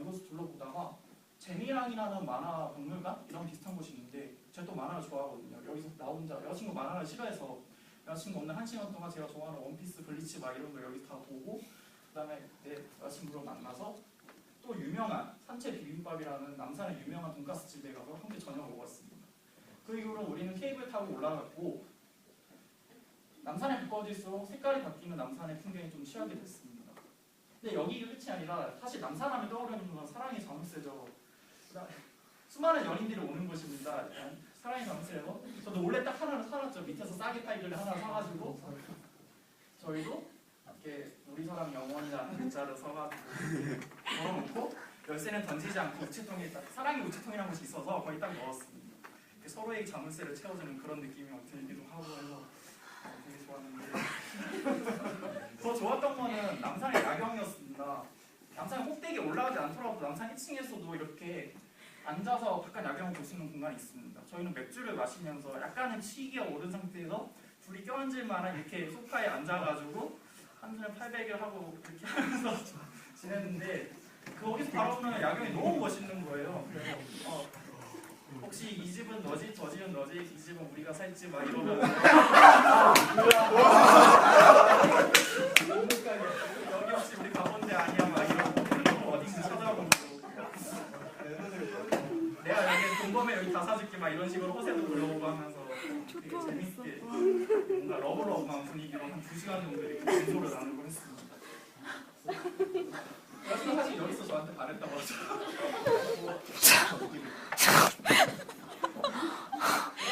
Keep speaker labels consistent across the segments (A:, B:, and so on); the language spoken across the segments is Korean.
A: 이곳을 둘러보다가 재미랑이라는 만화 박물관 이런 비슷한 곳이 있는데 제가 또 만화를 좋아하거든요. 여기서 나 혼자 여자친구 만화를 싫어해서 여자친구 없는 한 시간 동안 제가 좋아하는 원피스, 블리치 막 이런 거 여기서 다 보고 그 다음에 내 여자친구를 만나서 또 유명한 산채 비빔밥이라는 남산의 유명한 돈가스 집에 가서 함께 저녁을 먹었습니다. 그 이후로 우리는 케이블 타고 올라갔고 남산에 가까워질수록 색깔이 바뀌는 남산의 풍경이 좀 취하게 됐습니다. 근데 여기가 끝이 아니라 사실 남산하면 떠오르는 건 사랑의 자물쇠죠. 그다음에 수많은 연인들이 오는 곳입니다. 사랑의 자물쇠로 저도 원래 딱 하나를 사놨죠. 밑에서 싸게 팔길래 하나 사가지고 저희도 이렇게 우리 사랑 영원이라는 글자를 써가지고 넣어놓고 열쇠는 던지지 않고 우체통에 딱 사랑의 우체통이라는 곳이 있어서 거기 딱 넣었습니다. 서로의 자물쇠를 채워주는 그런 느낌이 막 들기도 하고 해서 어, 되게 좋았는데 더 좋았던 거는 남산의 야경이었습니다. 남산 꼭대기에 올라가지 않더라도 남산 1층에서도 이렇게 앉아서 바깥 야경을 볼 수 있는 공간이 있습니다. 저희는 맥주를 마시면서 약간은 취기가 오른 상태에서 둘이 껴앉을 만한 이렇게 소파에 앉아가지고 한 손에 팔베개를 하고 이렇게 하면서 지냈는데 거기서 바라보는 야경이 너무 멋있는 거예요. 그래서 어, 혹시 이 집은 너지, 저 집은 너지, 이 집은 우리가 살지 막 이러면서 여기 혹시 우리 가본 데 아니야 막 이러고 어딘가 찾아보고. 내가 여기 동범에 여기 다 사줄게 막 이런 식으로 호세도 불러보고 하면서 되게 재밌게 뭔가 러브러브한 분위기로 한 2시간 정도 이렇게 공소를 나누고 했습니다. 여러분 사실 여기서 저한테 바랬다고 하죠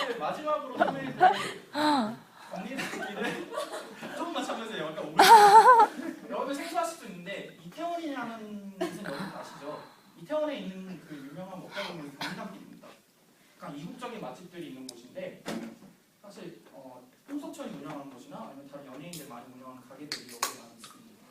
A: 네, 마지막으로 선배님들 언니들끼리 조금만 참으세요 약간 오글 여러분 생소하실 수 있는데 이태원이라는 곳은 여러분 다 아시죠? 이태원에 있는 그 유명한 먹자동은 경리단길입니다. 약간 이국적인 맛집들이 있는 곳인데 사실 어, 홍석천이 운영하는 곳이나 아니면 다른 연예인들 많이 운영하는 가게들이 여기에 많이 있습니다.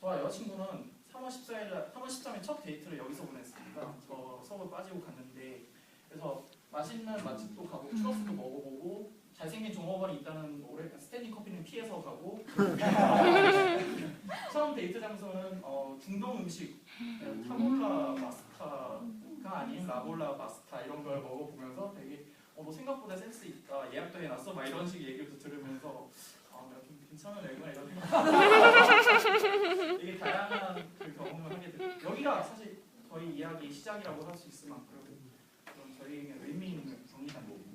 A: 저와 여자친구는 3월 14일, 3월 13일 첫 데이트를 여기서 보냈습니다. 저 서울 빠지고 갔는데 그래서 맛있는 맛집도 가고 추러스도 먹어보고 잘생긴 종업원이 있다는 오래 스탠딩 커피는 피해서 가고. 처음 데이트 장소는 어, 중동 음식. 네, 타몰라 마스타가 아닌 라몰라 마스타 이런 걸 먹어보면서 되게 어, 너 생각보다 센스 있다 예약도 해놨어 막 이런 식 얘기를 들으면서 아, 내가 좀 괜찮은 애구나 이런 생각. 되게 다양한 그 경험을 하게 됐 여기가 사실 저희 이야기 시작이라고 할 수 있을 만큼 저희에게 의미 있는 경리단길입니다.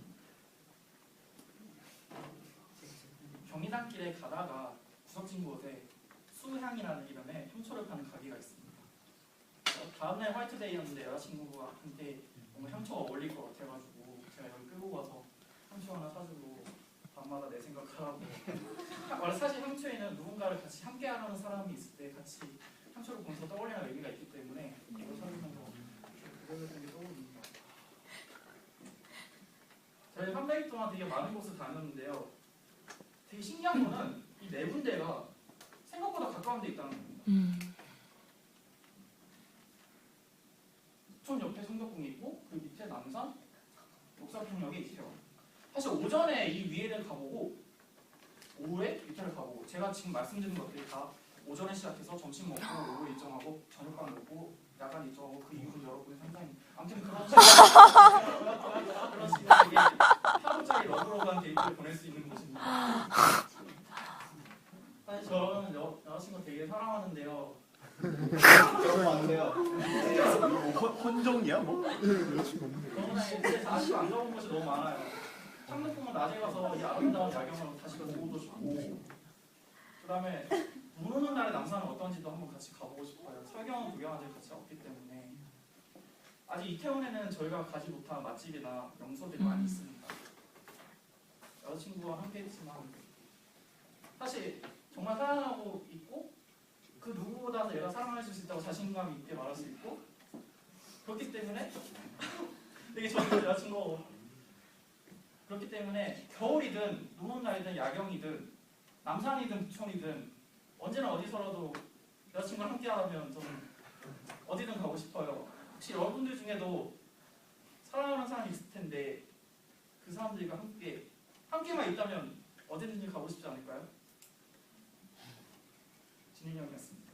A: 경리단 길에 가다가 구석진 곳에 수향이라는 이름의 향초를 파는 가게가 있습니다. 어, 다음날 화이트데이였는데 여자친구한테 뭔가 향초가 어울릴 것 같아가지고 제가 여기 끌고 가서 향초 하나 사주고 밤마다 내 생각하라고 원래 사실 향초에는 누군가를 같이 함께하는 사람이 있을 때 같이 향초를 보면서 떠올리는 의미가 있기 때문에 이걸 사주면서 그걸 되게 떠오릅니다. 저희 300일 동안 되게 많은 곳을 다녔는데요. 되게 신기한 거는 이 네 군데가 생각보다 가까운 데 있다는 겁니다. 촌 옆에 성덕궁이 있고 그 밑에 남산, 역사평역이 있어요. 사실 오전에 이 위에를 가보고 오후에 밑에를 가보고 제가 지금 말씀드린 것들이 다 오전에 시작해서 점심 먹고 오후 일정하고 저녁밥 먹고 야간 일정하고 그 이후로 여러분의 상상이 아무튼 그런 식으로 그런 식으로 하루짜리 러브러브한 데이트를 보낼 수 있는 곳입니다. 저는 여, 여자친구 되게 사랑하는데요.
B: 그러면 안 돼요. 뭐 혼종이야 뭐?
A: 저는 이제 다시 안 가본 곳이 너무 많아요. 창덕궁은 낮에 가서 이 아름다운 야경을 다시 보고도 좋고 그다음에 눈 오는 날의 남산은 어떤지도 한번 같이 가보고 싶어요. 설경은 구경한 적이 같이 없기 때문에 아직 이태원에는 저희가 가지 못한 맛집이나 명소들이 많이 있습니다. 여자친구와 함께 했지만 사랑하고 있고 그 누구보다 내가 사랑할 수 있다고 자신감 있게 말할 수 있고 그렇기 때문에 되게 저는 여자친구 그렇기 때문에 겨울이든 눈 오는 날이든 야경이든 남산이든 부천이든 언제나 어디서라도 여자친구랑 함께하면 저는 어디든 가고 싶어요. 혹시 여러분들 중에도 사랑하는 사람이 있을 텐데 그 사람들과 함께 함께만 있다면 어디든지 가고 싶지 않을까요? 진인영이었습니다.